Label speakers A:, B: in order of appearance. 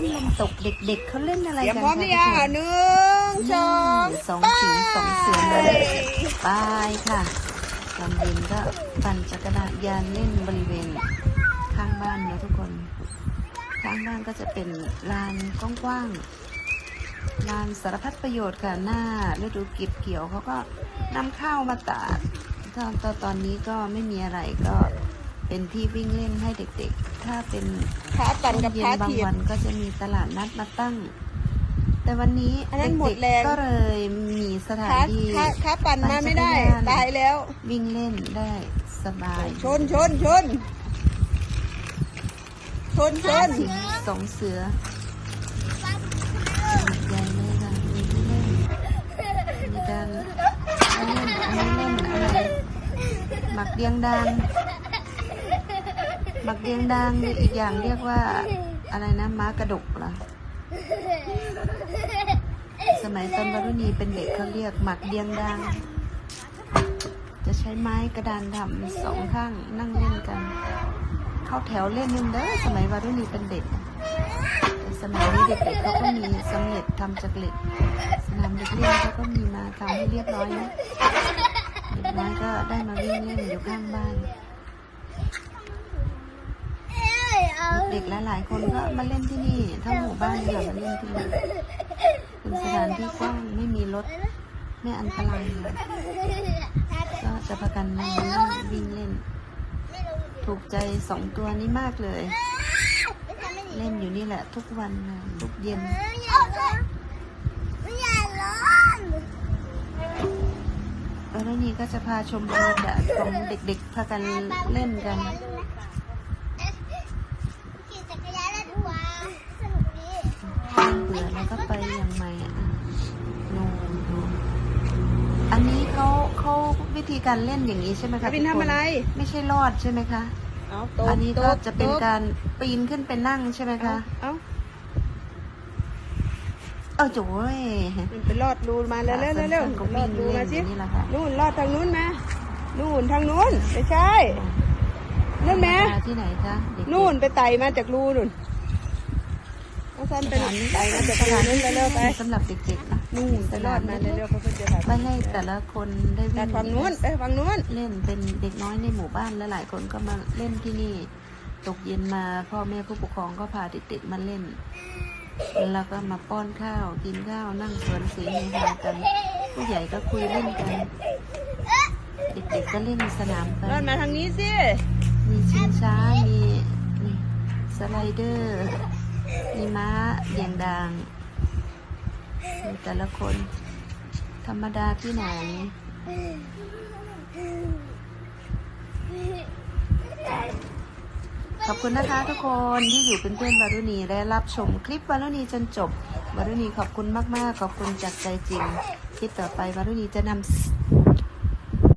A: ่มลมตกเด็ก ๆเขาเล่นอะไร
B: เตรีย
A: กัน
B: พร้อมหรือยังอะหนึ่งสอง
A: สองสิงสองเสือเลยไปค่ะตอนเย็นก็ปั่นจักรยานเล่นบริเวณข้างบ้านนะทุกคน ข้างบ้านก็จะเป็นลานกว้างๆลานสารพัดประโยชน์ค่ะหน้าฤดูเก็บเกี่ยวเขาก็นำข้าวมาตากตอนตอนนี้ก็ไม่มีอะไรก็ เป็นที่วิ่งเล่นให้เด็กๆ ถ้าเป็น
B: ขาปั่นกับ
A: เย็
B: ขาน
A: บาง
B: ถีบ
A: วันก็จะมีตลาดนัดมาตั้ง แต่วันนี้
B: อันนั้นหมด
A: เด็ก
B: แรง
A: ๆก็เลยมีสถาน
B: ขา
A: ที่
B: ขาขาปั่นมาไม่ได้
A: ปั่นจักรยาน
B: ตายแล้ว
A: วิ่งเล่นได้สบาย
B: ชนชนชนชนชน
A: สิงสองเสือใหญ่เลยค่ะมีที่เล่นมีการอันเล่นอันนี้เล่นอะไรหมักเดียงดัง หมักเดียงดังอีกอย่างเรียกว่าอะไรนะม้ากระดกเหรอสมัยตอนวรุณีเป็นเด็กเขาเรียกหมักเดียงดัง จะใช้ไม้กระดานทำสองข้างนั่งเล่นกัน เข้าแถวเล่นนึงเด้อสมัยวารุณีเป็นเด็กแต่สมัยนี้เด็กๆเขาก็มีสำเร็จทำจากเหล็กสนามเด็กเล่นเขาก็มีมาทำให้เรียบร้อยนะเด็กน้อยก็ได้มาวิ่งเล่นอยู่ข้างบ้าน เด็กหลายๆคนก็มาเล่นที่นี่ทั้งหมู่บ้านเลยมาเล่นที่นี่เป็นสถานที่กว้างไม่มีรถไม่อันตรายเลยก็จะพากันมาวิ่งเล่น ถูกใจสองตัวนี้มากเลย เล่นอยู่นี่แหละทุกวันทุกเย็นแล้วนี่ก็จะพาชมบรรยากาศของเด็กๆพากันเล่นกัน ก็ไปอย่างใหม่อะนูนดูอันนี้เขาเขาวิธีการเล่นอย่างนี้ใช่ไหมคะ
B: วิน
A: ทุกค
B: ทำอะไร
A: ไม่ใช่รอดใช่ไหมคะ
B: เอาโต๊ะ
A: อันนี้ก็
B: โต๊
A: จะเป็น
B: โต๊
A: การปีนขึ้นไปนั่งใช่ไหม
B: เอา
A: คะ
B: เอา
A: เออโจ้ย
B: มันไปลอดรูมาแล้วเร็วเร็วเร็ว
A: ก็
B: ลอ
A: วิ่
B: ด
A: ง
B: รู
A: เล่
B: มาน
A: อ
B: สิ
A: ย่างนี้แหละค่ะ
B: นู่นลอดทางนู้นมา นู่นทางนู้นไม่ใช่นั่นแม่
A: มาที่ไหนคะเด็กๆ
B: นู่นไปไต่มาจากรูนู่น เอาสั้นไปไต่มาจากรูนู้นเร็วๆไป
A: สำหรับเด็กๆนะ
B: นู่นไปลอดมาเร็วๆเพราะเพื่อนจะถ่าย
A: ไม่ให้แต่ละคนได้
B: แต่
A: วิ่ง
B: ฝั่งนู้นไปฝั่งนู้น
A: เล่นเป็นเด็กน้อยในหมู่บ้านและหลายคนก็มาเล่นที่นี่ ตกเย็นมาพ่อแม่ผู้ปกครองก็พาเด็กๆมาเล่น แล้วก็มาป้อนข้าวกินข้าวนั่งสวนเสียงเฮฮากัน ผู้ใหญ่ก็คุยเล่นกันเด็กๆก็เล่นสนามกั
B: ลอด
A: น
B: มาทางนี้สิ
A: มีชิงช้ามีนี่สไลเดอร์ มีม้าเดียงดางมีแต่ละคน ธรรมดาที่ไหน ขอบคุณนะคะทุกคนที่อยู่เป็นเพื่อนวารุณีและรับชมคลิปวารุณีจนจบวารุณีขอบคุณมาก ๆ ขอบคุณจากใจจริงคลิปต่อไปวารุณีจะนำ